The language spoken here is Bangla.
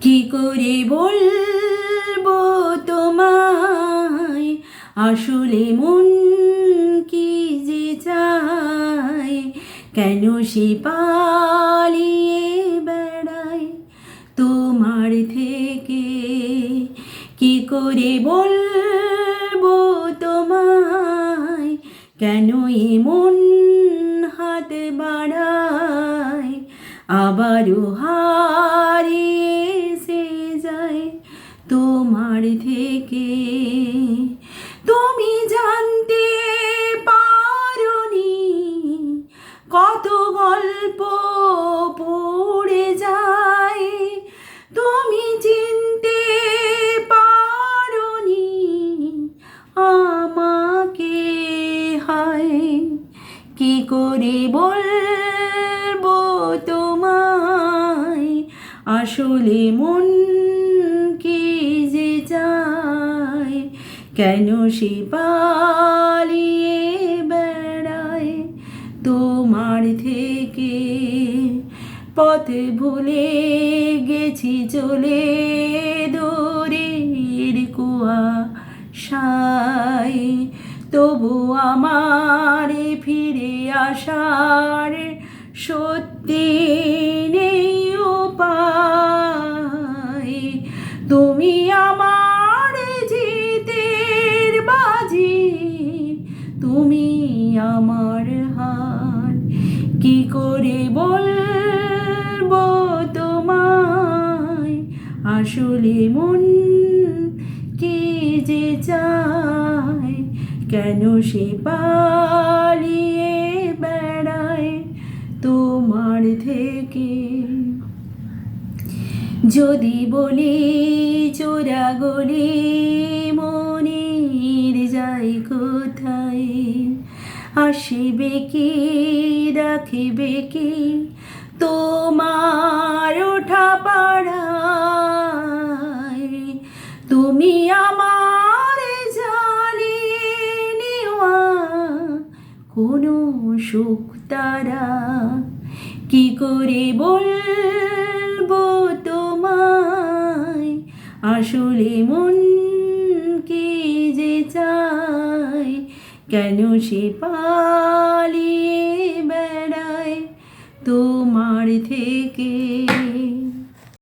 কি করে বলব তোমায়? আসলে মন কি যে চায়? কেন সে পালিয়ে বেড়ায় তোমার থেকে? কি করে বলব তোমায়? কেন এমন হাত বাড়ায়? আবারও হারিয়ে যায় তোমার থেকে। তুমি জানতে পারোনি কত গল্প পড়ে যায়। তুমি চিনতে পারোনি আমাকে হয়, কি করে বলব আসলে মন কি যে চায়? কেন সে পালিয়ে বেড়ায়? তোমার থেকে পথ ভুলে গেছি, চলে দূরের কুয়া সাই তবু আমার ফিরে আসার সত্যি আমার হার কি করে বলব তোমায়? আসলে মন কি যে চায়? কেন সে পালিয়ে বেড়ায় তোমার থেকে? যদি বলি চোরা গলি মনির আসিবে কি, রাখিবে কি? তোমার ওঠা পাড়ায় তুমি আমার নেওয়া, কোনো সুখ তারা কি করে বলব তোমায়? আসলে মন কি যে চায়? কেন সে পালিয়ে বেড়ায় তোমার থেকে